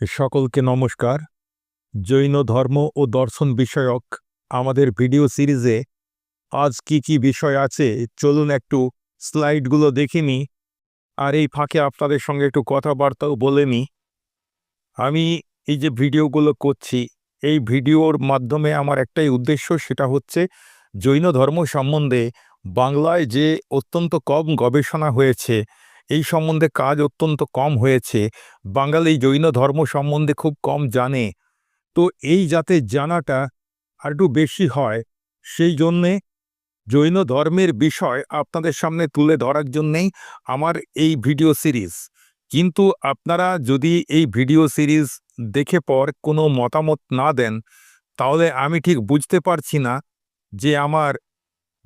সকলকে নমস্কার। জৈন ধর্ম ও দর্শন বিষয়ক আমাদের ভিডিও সিরিজে আজ কি কি বিষয় আছে চলুন একটু স্লাইডগুলো দেখে আর এই ফাঁকে আপনাদের সঙ্গে একটু কথাবার্তাও বলে নিই। আমি এই যে ভিডিওগুলো করছি, এই ভিডিওর মাধ্যমে আমার একটাই উদ্দেশ্য সেটা হচ্ছে জৈন ধর্ম সম্বন্ধে বাংলায় যে অত্যন্ত কম গবেষণা হয়েছে এই সম্বন্ধে কাজ অত্যন্ত কম হয়েছে। বাঙালি জৈন ধর্ম সম্বন্ধে খুব কম জানে। তো এই যাতে জানাটা আর একটু বেশি হয়। সেই জন্যে জৈন ধর্মের বিষয় আপনাদের সামনে তুলে ধরার জন্যেই আমার এই ভিডিও সিরিজ। কিন্তু আপনারা যদি এই ভিডিও সিরিজ দেখে পর কোনো মতামত না দেন, তাহলে আমি ঠিক বুঝতে পারছি না যে আমার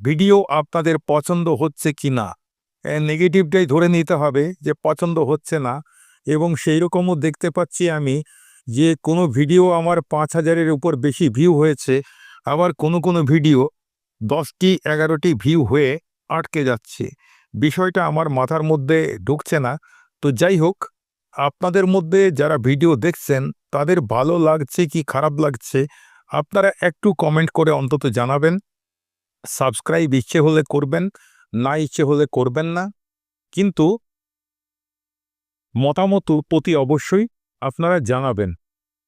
ভিডিও আপনাদের পছন্দ হচ্ছে কি না নেগেটিভটাই ধরে নিতে হবে যে পছন্দ হচ্ছে না। এবং সেই রকমও দেখতে পাচ্ছি আমি যে কোনো ভিডিও আমার পাঁচ হাজারের উপর বেশি ভিউ হয়েছে। আবার কোনো কোনো ভিডিও দশটি, এগারোটি ভিউ হয়ে আটকে যাচ্ছে। বিষয়টা আমার মাথার মধ্যে ঢুকছে না। তো যাই হোক, আপনাদের মধ্যে যারা ভিডিও দেখছেন, তাদের ভালো লাগছে কি খারাপ লাগছে, আপনারা একটু কমেন্ট করে অন্তত জানাবেন। সাবস্ক্রাইব ইচ্ছে হলে করবেন। না ইচ্ছে হলে করবেন না। কিন্তু মতামত প্রতি অবশ্যই আপনারা জানাবেন।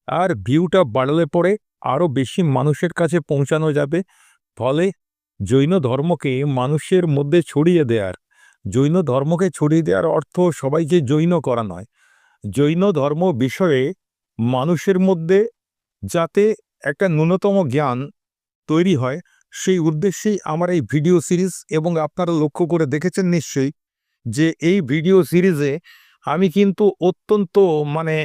আর ভিউটা বাড়লে পরে আরও বেশি মানুষের কাছে পৌঁছানো যাবে। ফলে জৈন ধর্মকে মানুষের মধ্যে ছড়িয়ে দেওয়ার জৈন ধর্মকে ছড়িয়ে দেওয়ার অর্থ সবাইকে জৈন করা নয়। জৈন ধর্ম বিষয়ে মানুষের মধ্যে যাতে একটা ন্যূনতম জ্ঞান তৈরি হয় সেই উদ্দেশ্যেই আমার এই ভিডিও সিরিজ এবং আপনারা লক্ষ্য করে দেখেছেন নিশ্চয়ই যে এই ভিডিও সিরিজে আমি কিন্তু অত্যন্ত মানে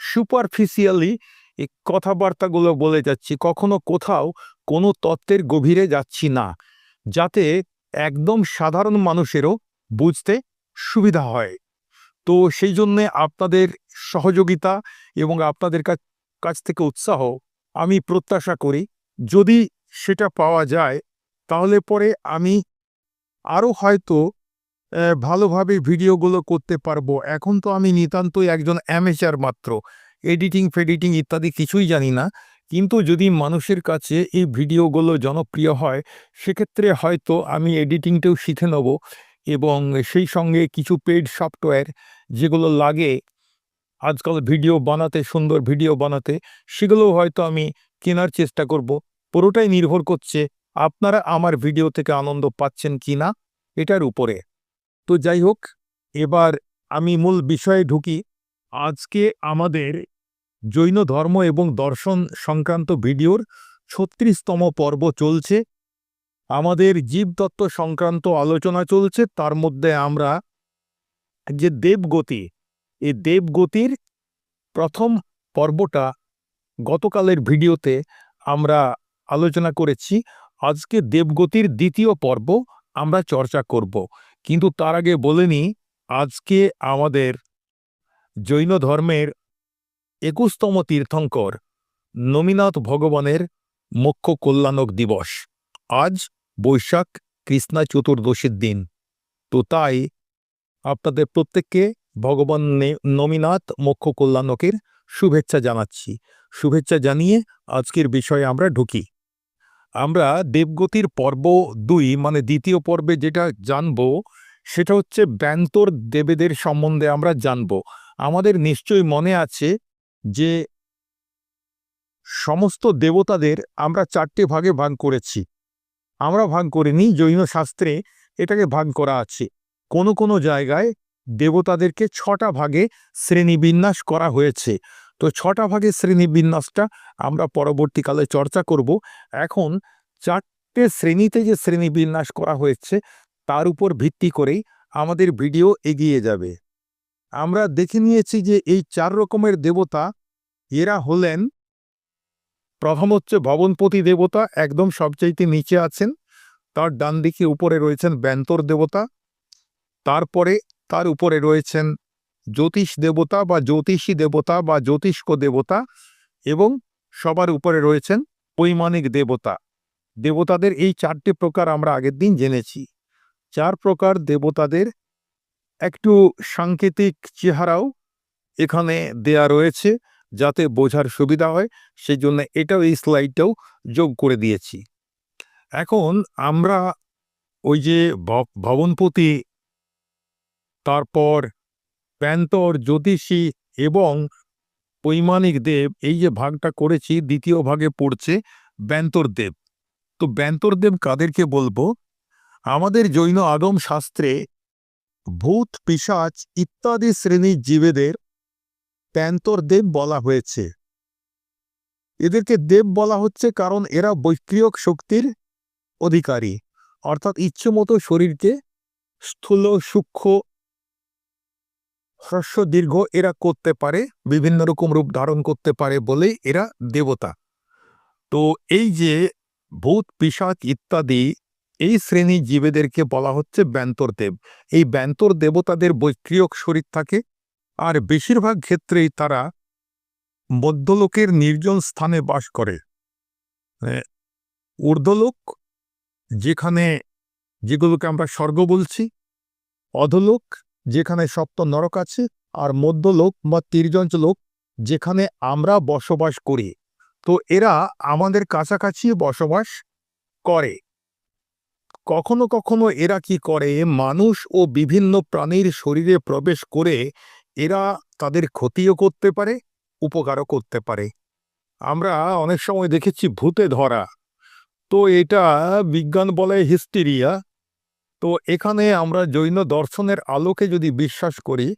সুপারফিশিয়ালি এই কথাবার্তাগুলো বলে যাচ্ছি। কখনো কোথাও কোনো তত্ত্বের গভীরে যাচ্ছি না, যাতে একদম সাধারণ মানুষেরও বুঝতে সুবিধা হয়। তো সেই জন্যে আপনাদের সহযোগিতা এবং আপনাদের কাছ থেকে উৎসাহ আমি প্রত্যাশা করি। যদি সেটা পাওয়া যায়, তাহলে পরে আমি আরও হয়তো ভালোভাবে ভিডিওগুলো করতে পারব। এখন তো আমি নিতান্তই একজন অ্যামেচার মাত্র। এডিটিং ফেডিটিং ইত্যাদি কিছুই জানি না। কিন্তু যদি মানুষের কাছে এই ভিডিওগুলো জনপ্রিয় হয়, সেক্ষেত্রে হয়তো আমি এডিটিংটাও শিখে নেব এবং সেই সঙ্গে কিছু পেড সফটওয়্যার যেগুলো লাগে, আজকাল ভিডিও বানাতে, সুন্দর ভিডিও বানাতে, সেগুলোও হয়তো আমি কেনার চেষ্টা করব। পুরোটাই নির্ভর করছে আপনারা আমার ভিডিও থেকে আনন্দ পাচ্ছেন কি না এটার উপরে। তো যাই হোক, এবার আমি মূল বিষয়ে ঢুকি। আজকে আমাদের জৈন ধর্ম এবং দর্শন সংক্রান্ত ভিডিওর ছত্রিশতম পর্ব চলছে। আমাদের জীবতত্ত্ব সংক্রান্ত আলোচনা চলছে। তার মধ্যে আমরা যে দেবগতি এই দেবগতির প্রথম পর্বটা গতকালের ভিডিওতে আমরা আলোচনা করেছি। আজকে দেবগতির দ্বিতীয় পর্ব আমরা চর্চা করব। কিন্তু তার আগে বলে নিই, আজকে আমাদের জৈন ধর্মের একুশতম তীর্থঙ্কর নমিনাথ ভগবানের মুখ্য কল্যাণক দিবস। আজ বৈশাখ কৃষ্ণা চতুর্দশীর দিন। তো তাই আপনাদের প্রত্যেককে ভগবান নমিনাথ মুখ্য কল্যাণকের শুভেচ্ছা জানাচ্ছি। শুভেচ্ছা জানিয়ে আজকের বিষয়ে আমরা ঢুকি। আমরা দেবগতির পর্ব দুই মানে দ্বিতীয় পর্বে যেটা জানব, সেটা হচ্ছে ব্যন্তর দেবেদের সম্বন্ধে আমরা জানব। আমাদের নিশ্চয়ই মনে আছে যে সমস্ত দেবতাদের আমরা চারটে ভাগে ভাগ করেছি। আমরা ভাগ করিনি, জৈন শাস্ত্রে এটাকে ভাগ করা আছে। কোনো কোনো জায়গায় দেবতাদেরকে ছটা ভাগে শ্রেণীবিন্যাস করা হয়েছে। তো ছটা ভাগে শ্রেণীবিন্যাসটা আমরা পরবর্তীকালে চর্চা করব। এখন চারটে শ্রেণীতে যে শ্রেণীবিন্যাস করা হয়েছে, তার উপর ভিত্তি করেই আমাদের ভিডিও এগিয়ে যাবে। আমরা দেখে নিয়েছি যে এই চার রকমের দেবতা, এরা হলেন প্রথম হচ্ছে ভবনপতি দেবতা, একদম সবচাইতে নিচে আছেন। তার ডান দিকে উপরে রয়েছেন ব্যন্তর দেবতা। তারপরে তার উপরে রয়েছেন জ্যোতিষ দেবতা বা জ্যোতিষী দেবতা বা জ্যোতিষ্ক দেবতা এবং সবার উপরে রয়েছেন বৈমানিক দেবতা। দেবতাদের এই চারটি প্রকার আমরা আগের দিন জেনেছি। চার প্রকার দেবতাদের একটু সাংকেতিক চেহারাও এখানে দেয়া রয়েছে যাতে বোঝার সুবিধা হয় সেই জন্য এটাও এই স্লাইডটাও যোগ করে দিয়েছি। এখন আমরা ওই যে ভবনপতি, তারপর প্যান্তর, জ্যোতিষী এবং বৈমানিক দেব, এই যে ভাগটা করেছি, দ্বিতীয় ভাগে পড়ছে ব্যন্তর দেব। তো ব্যন্তর দেব কাদেরকে বলব? আমাদের জৈন আগম শাস্ত্রে ভূত, পিশাচ ইত্যাদি শ্রেণির জীবেদের প্যান্তর দেব বলা হয়েছে। এদেরকে দেব বলা হচ্ছে কারণ এরা বৈক্রিয়ক শক্তির অধিকারী। অর্থাৎ ইচ্ছেমতো শরীরকে স্থূল, সূক্ষ্ম হ্রস্ব দীর্ঘ এরা করতে পারে, বিভিন্ন রকম রূপ ধারণ করতে পারে বলেই এরা দেবতা। তো এই যে ভূত, পিশাচ ইত্যাদি এই শ্রেণি জীবেদেরকে বলা হচ্ছে ব্যন্তর দেব। এই ব্যন্তর দেবতাদের বৈক্রিয়ক শরীর থাকে আর বেশিরভাগ ক্ষেত্রেই তারা মধ্যলোকের নির্জন স্থানে বাস করে। মানে ঊর্ধ্বলোক, যেখানে যেগুলোকে আমরা স্বর্গ বলছি, অধলোক যেখানে সপ্ত নরক আছে আর মধ্যলোক বা তির্যঞ্চ লোক, যেখানে আমরা বসবাস করি। তো এরা আমাদের কাছাকাছি বসবাস করে। কখনো কখনো এরা কি করে? মানুষ ও বিভিন্ন প্রাণীর শরীরে প্রবেশ করে এরা তাদের ক্ষতিও করতে পারে, উপকারও করতে পারে। আমরা অনেক সময় দেখেছি ভূতে ধরা। তো এটা বিজ্ঞান বলে হিস্টেরিয়া। তো এখানে আমরা জৈন দর্শনের আলোকে যদি বিশ্বাস করি,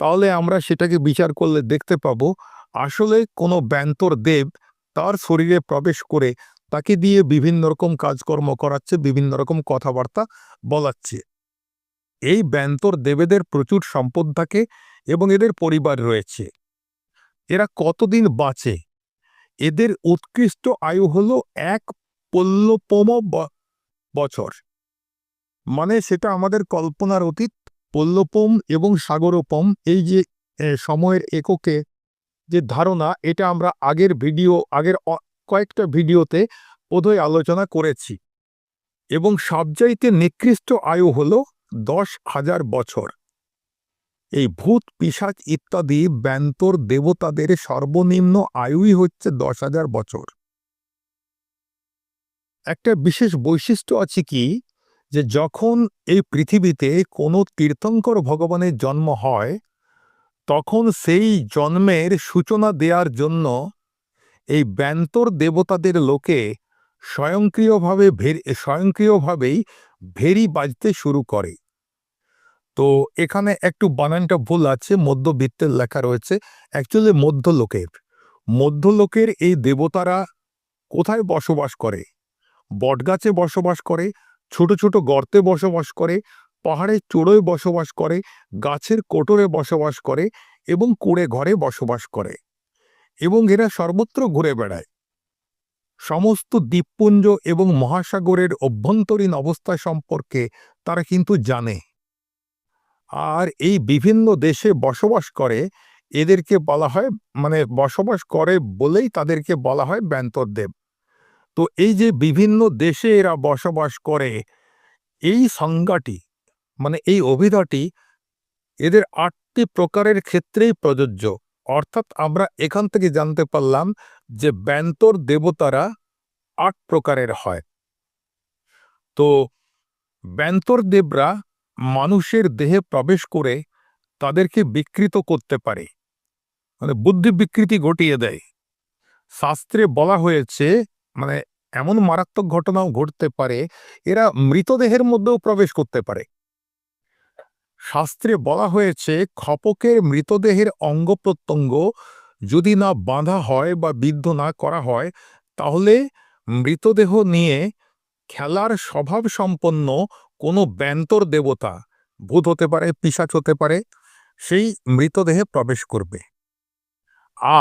তাহলে আমরা সেটাকে বিচার করলে দেখতে পাব, আসলে কোনো ব্যন্তর দেব তার শরীরে প্রবেশ করে তাকে দিয়ে বিভিন্ন রকম কাজকর্ম করাচ্ছে, বিভিন্ন রকম কথাবার্তা বলাচ্ছে। এই ব্যন্তর দেবেদের প্রচুর সম্পদ থাকে এবং এদের পরিবার রয়েছে। এরা কতদিন বাঁচে? এদের উৎকৃষ্ট আয়ু হলো এক পল্লপম বছর। মানে সেটা আমাদের কল্পনার অতীত পল্লপম এবং সাগরোপম। এই যে সময়ের এককে যে ধারণা, এটা আমরা আগের ভিডিও, আগের কয়েকটা ভিডিওতে বোধহয় আলোচনা করেছি। এবং সবচাইতে নিকৃষ্ট আয়ু হল দশ হাজার বছর। এই ভূত, পিশাচ ইত্যাদি ব্যন্তর দেবতাদের সর্বনিম্ন আয়ুই হচ্ছে দশ হাজার বছর। একটা বিশেষ বৈশিষ্ট্য আছে কি? যে যখন এই পৃথিবীতে কোনো তীর্থঙ্কর ভগবানের জন্ম হয়, তখন সেই জন্মের সূচনা দেওয়ার জন্য এই ব্যন্তর দেবতাদের লোকে স্বয়ংক্রিয়ভাবে ভের, স্বয়ংক্রিয়ভাবেই ভেরি বাজতে শুরু করে। তো এখানে একটু বানানটা ভুল আছে, মধ্যবিত্তের লেখা রয়েছে। অ্যাকচুয়ালি মধ্যলোকের মধ্যলোকের এই দেবতারা কোথায় বসবাস করে? বটগাছে বসবাস করে ছোট ছোট গর্তে বসবাস করে পাহাড়ের চূড়োয় বসবাস করে, গাছের কোটরে বসবাস করে এবং কুড়ে ঘরে বসবাস করে এবং এরা সর্বত্র ঘুরে বেড়ায়। সমস্ত দ্বীপপুঞ্জ এবং মহাসাগরের অভ্যন্তরীণ অবস্থা সম্পর্কে তারা কিন্তু জানে। আর এই বিভিন্ন দেশে বসবাস করে, এদেরকে বলা হয় মানে বসবাস করে বলেই তাদেরকে বলা হয় ব্যন্তরদেব। তো এই যে বিভিন্ন দেশে এরা বসবাস করে, এই সংজ্ঞাটি মানে এই অভিধাটি এদের আটটি প্রকারের ক্ষেত্রেই প্রযোজ্য। অর্থাৎ আমরা এখান থেকে জানতে পারলাম যে ব্যন্তর দেবতারা আট প্রকারের হয়। তো ব্যন্তর দেবরা মানুষের দেহে প্রবেশ করে তাদেরকে বিকৃত করতে পারে মানে বুদ্ধি বিকৃতি ঘটিয়ে দেয়। শাস্ত্রে বলা হয়েছে মানে এমন মারাত্মক ঘটনাও ঘটতে পারে, এরা মৃতদেহের মধ্যেও প্রবেশ করতে পারে। শাস্ত্রে বলা হয়েছে, খপকের মৃতদেহের অঙ্গ প্রত্যঙ্গ যদি না বাঁধা হয় বা বিদ্ধ না করা হয়, তাহলে মৃতদেহ নিয়ে খেলার স্বভাব সম্পন্ন কোনো ব্যন্তর দেবতা, ভূত হতে পারে, পিশাচ হতে পারে, সেই মৃতদেহে প্রবেশ করবে।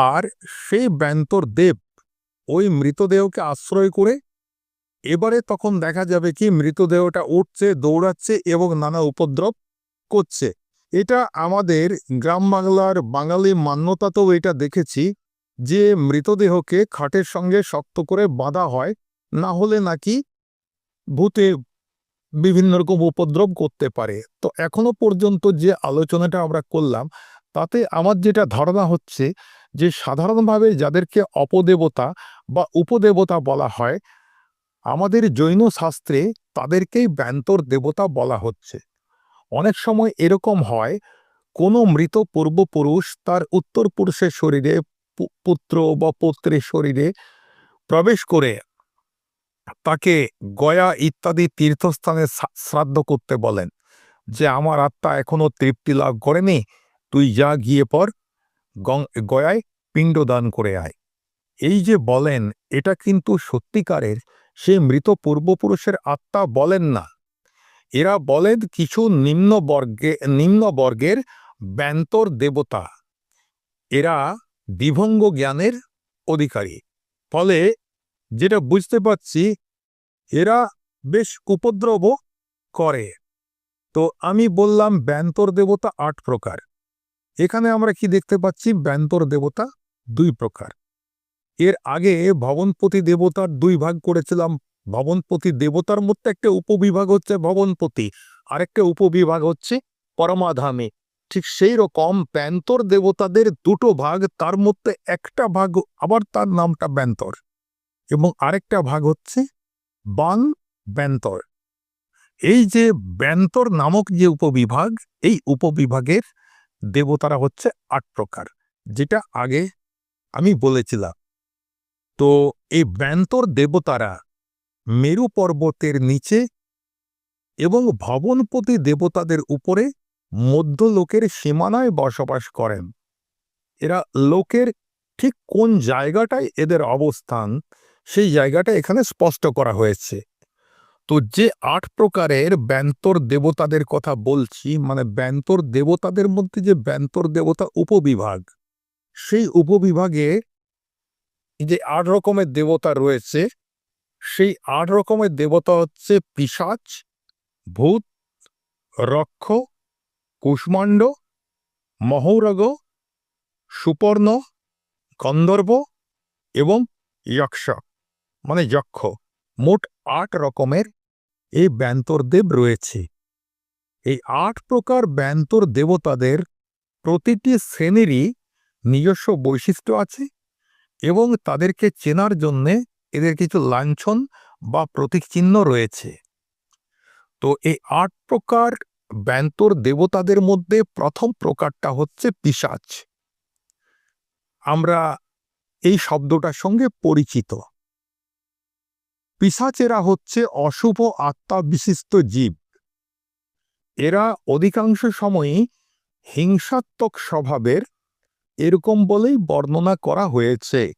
আর সেই ব্যন্তর দেব ওই মৃতদেহকে আশ্রয় করে এবারে তখন দেখা যাবে কি মৃতদেহটা উঠছে, দৌড়াচ্ছে এবং নানা উপদ্রব করছে। এটা আমাদের গ্রাম বাংলার বাঙালি মান্যতাতেও এটা দেখেছি যে মৃতদেহকে খাটের সঙ্গে শক্ত করে বাঁধা হয়, না হলে নাকি ভূতে বিভিন্ন রকম উপদ্রব করতে পারে। তো এখনও পর্যন্ত যে আলোচনাটা আমরা করলাম, তাতে আমার যেটা ধারণা হচ্ছে যে সাধারণভাবে যাদেরকে অপদেবতা বা উপদেবতা বলা হয়, আমাদের জৈন শাস্ত্রে তাদেরকেই ব্যন্তর দেবতা বলা হচ্ছে। অনেক সময় এরকম হয়, কোনো মৃত পূর্বপুরুষ তার উত্তরপুরুষের শরীরে পু- পুত্র বা পুত্রের শরীরে প্রবেশ করে তাকে গয়া ইত্যাদি তীর্থস্থানে শ্রাদ্ধ করতে বলেন যে, আমার আত্মা এখনও তৃপ্তি লাভ করেনি, তুই যা গিয়ে পর গয়ায় পিণ্ডদান করে আয়। এই যে বলেন, এটা কিন্তু সত্যিকারের, সে মৃত পূর্বপুরুষের আত্মা বলেন না। এরা বলেন কিছু নিম্ন বর্গে, নিম্ন বর্গের ব্যন্তর দেবতা। এরা দিভঙ্গ জ্ঞানের অধিকারী। ফলে যেটা বুঝতে পারছি, এরা বেশ উপদ্রব করে। তো আমি বললাম ব্যন্তর দেবতা আট প্রকার। এখানে আমরা কি দেখতে পাচ্ছি? ব্যন্তর দেবতা দুই প্রকার। এর আগে ভবনপতি দেবতার দুই ভাগ করেছিলাম। ভবনপতি দেবতার মধ্যে একটা উপবিভাগ হচ্ছে ভবনপতি, আরেকটা উপবিভাগ হচ্ছে পরমাধামে। ঠিক সেই রকম ব্যন্তর দেবতাদের দুটো ভাগ, তার মধ্যে একটা ভাগ আবার তার নামটা ব্যন্তর এবং আরেকটা ভাগ হচ্ছে বাং ব্যন্তর। এই যে ব্যন্তর নামক যে উপবিভাগ, এই উপবিভাগের দেবতারা হচ্ছে আট প্রকার, যেটা আগে আমি বলেছিলাম। তো এই ব্যন্তর দেবতারা মেরু পর্বতের নিচে এবং ভবনপতি দেবতাদের উপরে মধ্য লোকের সীমানায় বসবাস করেন। এরা লোকের ঠিক কোন জায়গাটায় এদের অবস্থান, সেই জায়গাটা এখানে স্পষ্ট করা হয়েছে। তো যে আট প্রকারের ব্যন্তর দেবতাদের কথা বলছি মানে ব্যন্তর দেবতাদের মধ্যে যে ব্যন্তর দেবতা উপবিভাগ, সেই উপবিভাগে যে আট রকমের দেবতা রয়েছে, সেই আট রকমের দেবতা হচ্ছে পিশাচ, ভূত, রক্ষ, কুষ্মাণ্ড, মহৌরগ, সুপর্ণ, গন্ধর্ব এবং যক্ষ। মানে যক্ষ। মোট আট রকমের এই ব্যন্তরদেব রয়েছে। এই আট প্রকার ব্যন্তর দেবতাদের প্রতিটি শ্রেণীরই নিজস্ব বৈশিষ্ট্য আছে এবং তাদেরকে চেনার জন্যে এদের কিছু লাঞ্ছন বা প্রতীক চিহ্ন রয়েছে। তো এই আট প্রকার ব্যন্তর দেবতাদের মধ্যে প্রথম প্রকারটা হচ্ছে পিশাচ। আমরা এই শব্দটার সঙ্গে পরিচিত। পিশাচেরা হচ্ছে অশুভ আত্মা বিশিষ্ট জীব। এরা অধিকাংশ সময়ই হিংসাত্মক স্বভাবের এরকম বলেই বর্ণনা করা হয়েছে।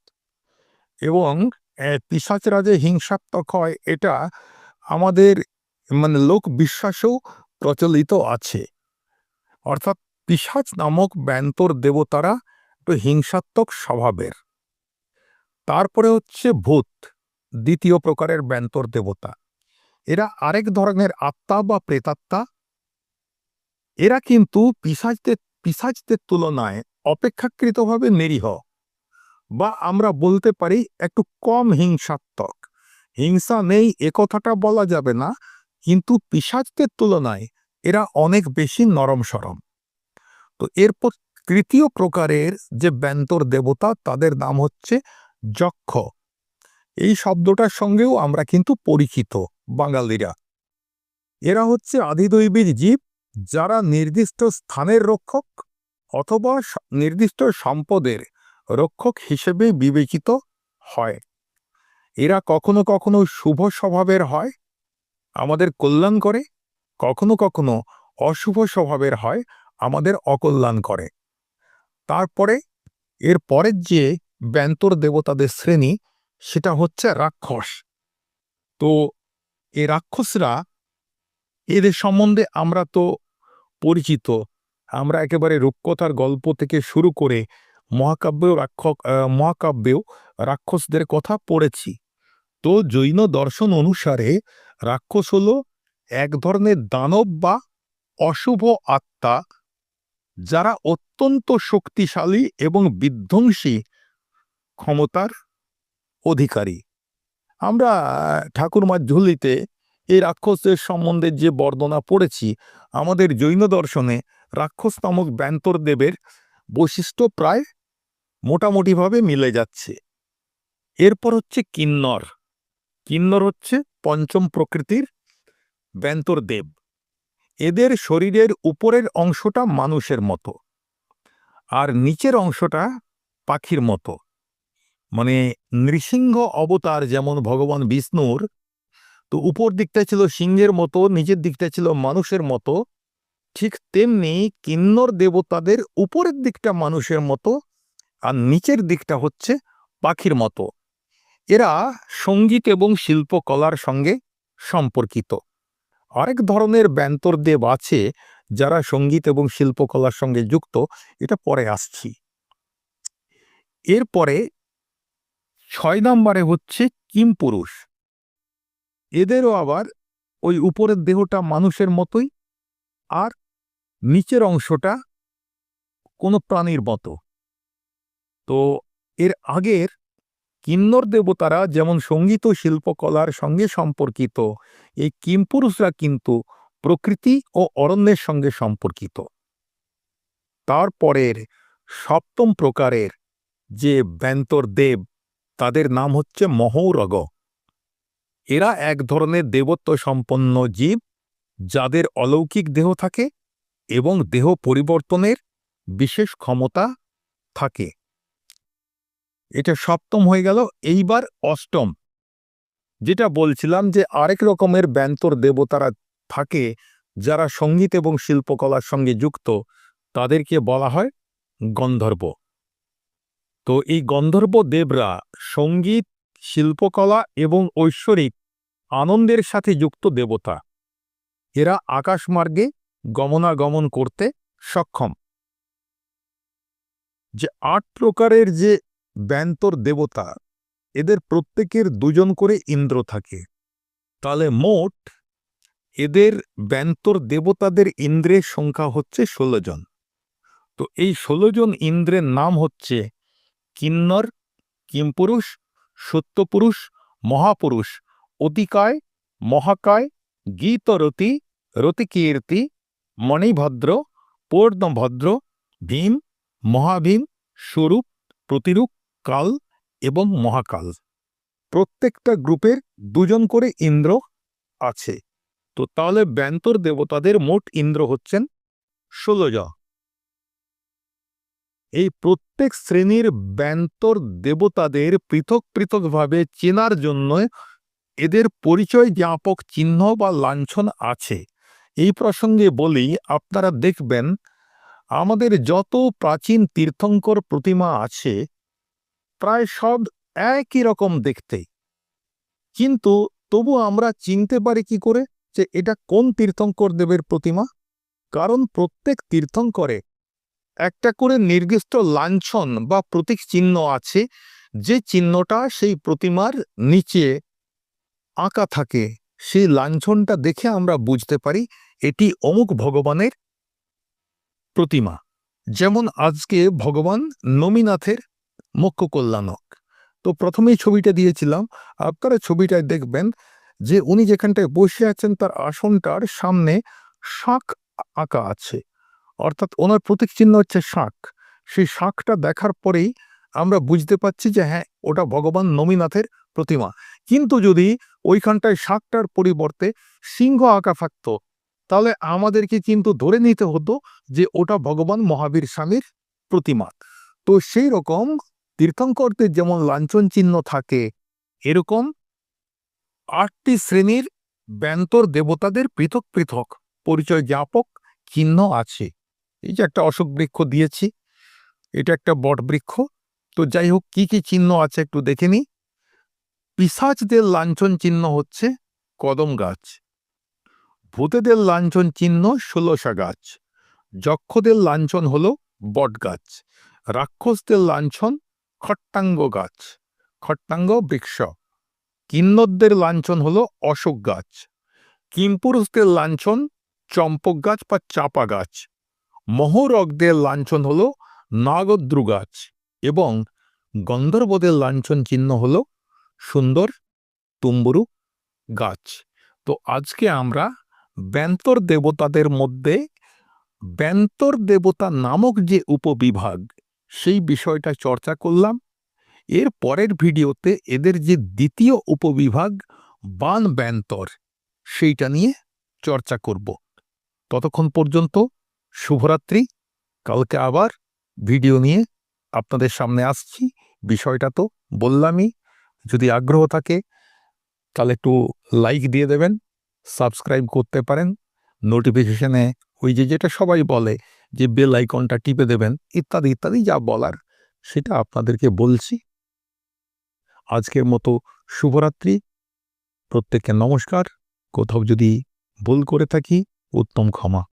এবং আহ, পিশাচরা যে হিংসাত্মক হয় এটা আমাদের মানে লোক বিশ্বাসেও প্রচলিত আছে। অর্থাৎ পিশাচ নামক ব্যন্তর দেবতারা একটু হিংসাত্মক স্বভাবের। তারপরে হচ্ছে ভূত। দ্বিতীয় প্রকারের ব্যন্তর দেবতা। এরা আরেক ধরনের আত্মা বা প্রেতাত্মা। এরা কিন্তু পিসাজদের পিসাজদের তুলনায় অপেক্ষাকৃতভাবে নিরীহ বা আমরা বলতে পারি একটু কম হিংসাত্মক। হিংসা নেই, এ কথাটা বলা যাবে না, কিন্তু পিসাজদের তুলনায় এরা অনেক বেশি নরম সরম। তো এরপর তৃতীয় প্রকারের যে ব্যন্তর দেবতা, তাদের নাম হচ্ছে যক্ষ। এই শব্দটার সঙ্গেও আমরা কিন্তু পরিচিত বাঙালিরা। এরা হচ্ছে আদিদৈবিক জীব যারা নির্দিষ্ট স্থানের রক্ষক অথবা নির্দিষ্ট সম্পদের রক্ষক হিসেবে বিবেচিত হয়। এরা কখনো কখনো শুভ স্বভাবের হয়, আমাদের কল্যাণ করে। কখনো কখনো অশুভ স্বভাবের হয়, আমাদের অকল্যাণ করে। তারপরে, এর পরের যে ব্যন্তর দেবতাদের শ্রেণি সেটা হচ্ছে রাক্ষস। তো এ রাক্ষসরা এদের সম্বন্ধে আমরা তো পরিচিত। আমরা একেবারে রূপকথার গল্প থেকে শুরু করে মহাকাব্যেও রাক্ষক মহাকাব্যেও রাক্ষসদের কথা পড়েছি। তো জৈন দর্শন অনুসারে রাক্ষস হল এক ধরনের দানব বা অশুভ আত্মা যারা অত্যন্ত শক্তিশালী এবং বিধ্বংসী ক্ষমতার অধিকারী। আমরা ঠাকুরমার ঝুলিতে এই রাক্ষসদের সম্বন্ধে যে বর্ণনা পড়েছি, আমাদের জৈন দর্শনে রাক্ষস নামক দেবের বৈশিষ্ট্য প্রায় মোটামুটিভাবে মিলে যাচ্ছে। এরপর হচ্ছে কিন্নর। কিন্নর হচ্ছে পঞ্চম প্রকৃতির দেব। এদের শরীরের উপরের অংশটা মানুষের মতো, আর নিচের অংশটা পাখির মতো। মানে নৃসিংহ অবতার যেমন ভগবান বিষ্ণুর, তো উপর দিকটা ছিল সিংহের মতো, নিচের দিকটা ছিল মানুষের মতো, ঠিক তেমনি কিন্নর দেবতাদের উপরের দিকটা মানুষের মতো আর নিচের দিকটা হচ্ছে পাখির মতো। এরা সংগীত এবং শিল্পকলার সঙ্গে সম্পর্কিত। আরেক ধরনের ব্যন্তর দেব আছে যারা সংগীত এবং শিল্পকলার সঙ্গে যুক্ত, এটা পরে আসছি। এরপরে ছয় নম্বরে হচ্ছে কিম পুরুষ। এদেরও আবার ওই উপরের দেহটা মানুষের মতোই আর নিচের অংশটা কোনো প্রাণীর মতো। তো এর আগের কিন্নর দেবতারা যেমন সংগীত ও শিল্পকলার সঙ্গে সম্পর্কিত, এই কিমপুরুষরা কিন্তু প্রকৃতি ও অরণ্যের সঙ্গে সম্পর্কিত। তারপরের সপ্তম প্রকারের যে ব্যন্তর দেব তাদের নাম হচ্ছে মহৌরগ। এরা এক ধরনের দেবত্ব সম্পন্ন জীব, যাদের অলৌকিক দেহ থাকে এবং দেহ পরিবর্তনের বিশেষ ক্ষমতা থাকে। এটা সপ্তম হয়ে গেল, এইবার অষ্টম। যেটা বলছিলাম যে আরেক রকমের ব্যন্তর দেবতারা থাকে যারা সংগীত এবং শিল্পকলার সঙ্গে যুক্ত, তাদেরকে বলা হয় গন্ধর্ব। তো এই গন্ধর্ব দেবরা সংগীত, শিল্পকলা এবং ঐশ্বরিক আনন্দের সাথে যুক্ত দেবতা। এরা আকাশমার্গে গমনাগমন করতে সক্ষম। যে আট প্রকারের যে ব্যন্তর দেবতা, এদের প্রত্যেকের দুজন করে ইন্দ্র থাকে। তাহলে মোট এদের ব্যন্তর দেবতাদের ইন্দ্রের সংখ্যা হচ্ছে ষোলো জন। তো এই ষোলো জন ইন্দ্রের নাম হচ্ছে কিন্নর, কিমপুরুষ, সত্যপুরুষ, মহাপুরুষ, অতিকায়, মহাকায়, গীতরতি, রতিকীর্তি, মণিভদ্র, পূর্ণভদ্র, ভীম, মহাভীম স্বরূপ প্রতিরূপ, কাল এবং মহাকাল। প্রত্যেকটা গ্রুপের দুজন করে ইন্দ্র আছে। তো তাহলে ব্যন্তর দেবতাদের মোট ইন্দ্র হচ্ছেন ষোলো এই প্রত্যেক শ্রেণির ব্যন্তর দেবতাদের পৃথক পৃথকভাবে চেনার জন্য এদের পরিচয় জ্ঞাপক চিহ্ন বা লাঞ্ছন আছে। এই প্রসঙ্গে বলি, আপনারা দেখবেন, আমাদের যত প্রাচীন তীর্থঙ্কর প্রতিমা আছে, প্রায় সব একই রকম দেখতে। কিন্তু তবু আমরা চিনতে পারি কি করে যে এটা কোন তীর্থঙ্কর দেবের প্রতিমা? কারণ প্রত্যেক তীর্থঙ্করে একটা করে নির্দিষ্ট লাঞ্ছন বা প্রতীক চিহ্ন আছে, যে চিহ্নটা সেই প্রতিমার নিচে আঁকা থাকে। সেই লাঞ্ছনটা দেখে আমরা বুঝতে পারি এটি অমুক ভগবানের প্রতিমা। যেমন আজকে ভগবান নমিনাথের মুখ্য কল্যাণক তো প্রথমেই ছবিটা দিয়েছিলাম। আপনারা ছবিটায় দেখবেন যে উনি যেখানটায় বসে আছেন তার আসনটার সামনে শাঁখ আঁকা আছে। অর্থাৎ ওনার প্রতীক চিহ্ন হচ্ছে শাঁখ। সেই শাঁখটা দেখার পরেই আমরা বুঝতে পারছি যে হ্যাঁ ওটা ভগবান নমিনাথের প্রতিমা। কিন্তু যদি ওইখানটায় শাঁখটার পরিবর্তে সিংহ আঁকা থাকতো, তাহলে আমাদেরকে কিন্তু ধরে নিতে হতো যে ওটা ভগবান মহাবীর স্বামীর প্রতিমা। তো সেই রকম তীর্থঙ্করদের যেমন লাঞ্ছন চিহ্ন থাকে, এরকম আটটি শ্রেণির ব্যন্তর দেবতাদের পৃথক পৃথক পরিচয় জ্ঞাপক চিহ্ন আছে। এই যে একটা অশোক বৃক্ষ দিয়েছি, এটা একটা বট বৃক্ষ। তো যাই হোক, কি কি চিহ্ন আছে একটু দেখে নি পিসাচদের লাঞ্ছন চিহ্ন হচ্ছে কদম গাছ। ভূতেদের লাঞ্ছন চিহ্ন ষোলসা গাছ। যক্ষদের লাঞ্ছন হল বট গাছ। রাক্ষসদের লাঞ্ছন খট্টাঙ্গ গাছ। খট্টাঙ্গ বৃক্ষ। কিন্নরদের লাঞ্ছন হল অশোক গাছ। কিমপুরুষদের লাঞ্ছন চম্পক গাছ বা চাপা গাছ। মহরকদের লাঞ্ছন হল নাগদ্রু গাছ এবং গন্ধর্বদের লাঞ্ছন চিহ্ন হল সুন্দর তুম্বুরু গাছ। তো আজকে আমরা ব্যন্তর দেবতাদের মধ্যে ব্যন্তর দেবতা নামক যে উপবিভাগ, সেই বিষয়টা চর্চা করলাম। এর পরের ভিডিওতে এদের যে দ্বিতীয় উপবিভাগ বান ব্যন্তর, সেইটা নিয়ে চর্চা করব। ততক্ষণ পর্যন্ত শুভরাত্রি। কালকে আবার ভিডিও নিয়ে আপনাদের সামনে আসছি। বিষয়টা তো বললামই। যদি আগ্রহ থাকে, তাহলে একটু লাইক দিয়ে দেবেন সাবস্ক্রাইব করতে পারেন। নোটিফিকেশানে ওই যে যেটা সবাই বলে যে বেল আইকনটা টিপে দেবেন, ইত্যাদি ইত্যাদি যা বলার, সেটা আপনাদেরকে বলছি। আজকের মতো শুভরাত্রি। প্রত্যেককে নমস্কার। কোথাও যদি ভুল করে থাকি, উত্তম ক্ষমা।